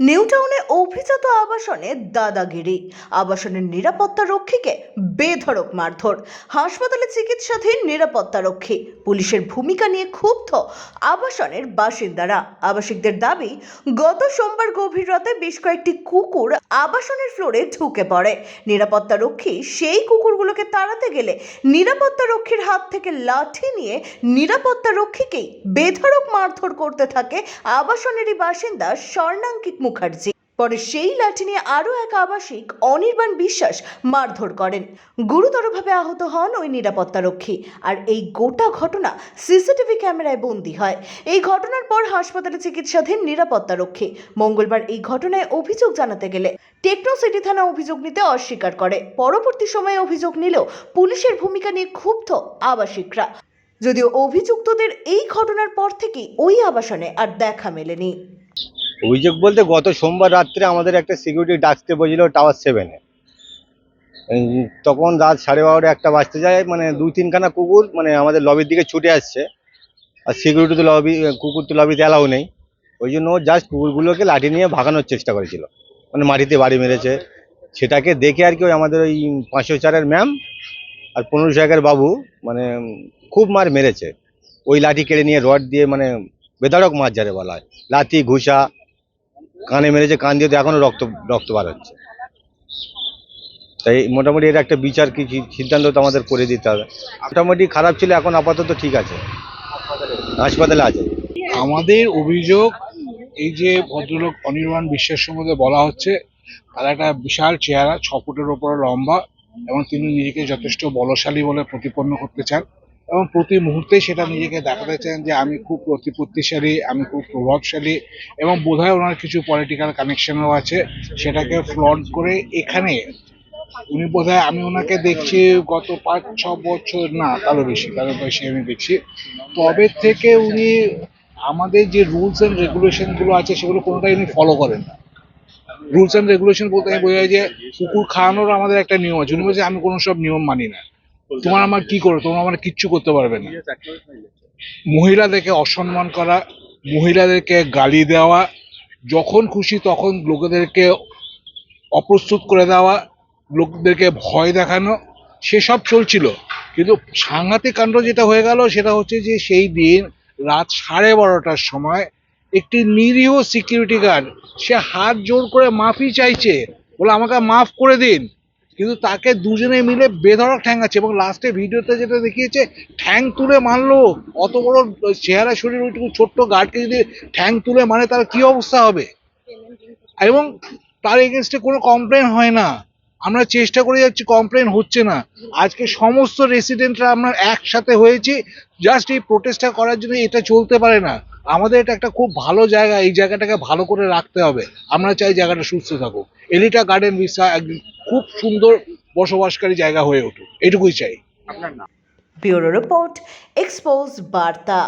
নিউটাউনে অভিজাত আবাসনে দাদাগিরি। আবাসনের নিরাপত্তা রক্ষীকে বেধড়ক মারধর। হাসপাতালে চিকিৎসাধীন নিরাপত্তা রক্ষী। পুলিশের ভূমিকা নিয়ে ক্ষুব্ধ আবাসনের বাসিন্দারা। আবাসিকদের দাবি, গত সোমবার গভীর রাতে বেশ কয়েকটি কুকুর আবাসনের ফ্লোরে ঢুকে পড়ে। নিরাপত্তা রক্ষী সেই কুকুরগুলোকে তাড়াতে গেলে নিরাপত্তা রক্ষীর হাত থেকে লাঠি নিয়ে নিরাপত্তা রক্ষীকেই বেধড়ক মারধর করতে থাকে আবাসনেরই বাসিন্দা স্বর্ণাঙ্কিত মুখার্জি। পরে সেই লাঠি নিয়ে আরও এক আবাসিক অনির্বাণ বিশ্বাস মারধর করেন। গুরুতরভাবে আহত হন ওই নিরাপত্তা রক্ষী। আর এই গোটা ঘটনা সিসিটিভি ক্যামেরায় বন্দী হয়। এই ঘটনার পর হাসপাতালে চিকিৎসাধীন নিরাপত্তা রক্ষী। মঙ্গলবার এই ঘটনায় অভিযোগ জানাতে গেলে টেকনো সিটি থানা অভিযোগ নিতে অস্বীকার করে। পরবর্তী সময়ে অভিযোগ নিলেও পুলিশের ভূমিকা নিয়ে ক্ষুব্ধ আবাসিকরা। যদিও অভিযুক্তদের এই ঘটনার পর থেকেই ওই আবাসনে আর দেখা মেলেনি। অভিযোগ বলতে গত সোমবার রাত্রে আমাদের একটা সিকিউরিটি ডাকতে বলেছিল টাওয়ার সেভেনে তখন রাত সাড়ে বারোটা একটা বাজতে যায় মানে দুই তিনখানা কুকুর মানে আমাদের লবির দিকে ছুটে আসছে। আর সিকিউরিটি তো লবি কুকুর তো লবিতে অ্যালাউ নেই। ওই জন্য জাস্ট কুকুরগুলোকে লাঠি নিয়ে ভাগানোর চেষ্টা করেছিল। মানে মাটিতে বাড়ি মেরেছে। সেটাকে দেখে আর কি ওই আমাদের ওই পাঁচশো চারের ম্যাম আর পনেরোশো একের বাবু মানে খুব মার মেরেছে। ওই লাঠি কেড়ে নিয়ে রড দিয়ে মানে বেদারক মাছ যারে বলা হয়। লাঠি ঘুষা কানে মেরেছে, কান দিয়ে তো এখনও রক্ত রক্ত বার হচ্ছে। তাই মোটামুটি এর একটা বিচার কি সিদ্ধান্ত তো আমাদের করে দিতে হবে। মোটামুটি খারাপ ছিল, এখন আপাতত ঠিক আছে। হাসপাতালে আছে। আমাদের অভিযোগ, এই যে ভদ্রলোক অনির্বাণ বিশ্বাস সম্বন্ধে বলা হচ্ছে, তার একটা বিশাল চেহারা, ছ ফুটের ওপরে লম্বা, এবং তিনি নিজেকে যথেষ্ট বলশালী বলে প্রতিপন্ন করতে চান। এবং প্রতি মুহূর্তে সেটা নিজেকে দেখাতে চান যে আমি খুব প্রতিপত্তিশালী আমি খুব প্রভাবশালী এবং বোধহয় ওনার কিছু পলিটিক্যাল কানেকশনও আছে। সেটাকে ফ্লন্ট করে এখানে উনি বোধহয় আমি ওনাকে দেখছি গত পাঁচ, ছ বছর, না, তারও বেশি তারও বেশি আমি দেখছি। তবে থেকে উনি আমাদের যে রুলস অ্যান্ড রেগুলেশনগুলো আছে সেগুলো কোনোটাই উনি ফলো করেন না। রুলস অ্যান্ড রেগুলেশন বলতে আমি বোঝা যায় যে কুকুর খাওয়ানোর আমাদের একটা নিয়ম আছে। উনি বলছে, আমি কোনো সব নিয়ম মানি না। তোমার আমার কি করো তোমরা আমার কিচ্ছু করতে পারবে না। মহিলাদেরকে অসম্মান করা মহিলাদেরকে গালি দেওয়া যখন খুশি তখন লোকেদেরকে অপ্রস্তুত করে দেওয়া লোকদেরকে ভয় দেখানো সেসব চলছিল। কিন্তু সাংঘাতিক কাণ্ড যেটা হয়ে গেল সেটা হচ্ছে যে সেই দিন রাত সাড়ে বারোটার সময় একটি নিরীহ সিকিউরিটি গার্ড সে হাত জোর করে মাফি চাইছে। বলে আমাকে মাফ করে দিন। কিন্তু তাকে দুজনে মিলে বেধড়ক ঠ্যাঙ্গাচ্ছে এবং লাস্টে ভিডিওতে যেটা দেখিয়েছে, ঠ্যাং তুলে মারলো। অত বড় চেহারা শরীর, ওইটুকু ছোট্ট গার্ডকে যদি ঠ্যাং তুলে মানে তার কি অবস্থা হবে? এবং তার এগেনস্টে কোনো কমপ্লেন হয় না। আমরা চেষ্টা করে যাচ্ছি কমপ্লেন হচ্ছে না। আজকে সমস্ত রেসিডেন্টরা আমরা একসাথে হয়েছি। জাস্ট এই প্রোটেস্টটা করার জন্য এটা চলতে পারে না। আমাদের এটা একটা খুব ভালো জায়গা, এই জায়গাটাকে ভালো করে রাখতে হবে। আমরা চাই জায়গাটা সুস্থ থাকুক। এলিটা গার্ডেন ভিসা একদিন খুব সুন্দর বসবাসকারী জায়গা হয়ে উঠুক। এটুকুই চাই। আপনার নাম? ব্যুরো রিপোর্ট, এক্সপোজ, বার্তা।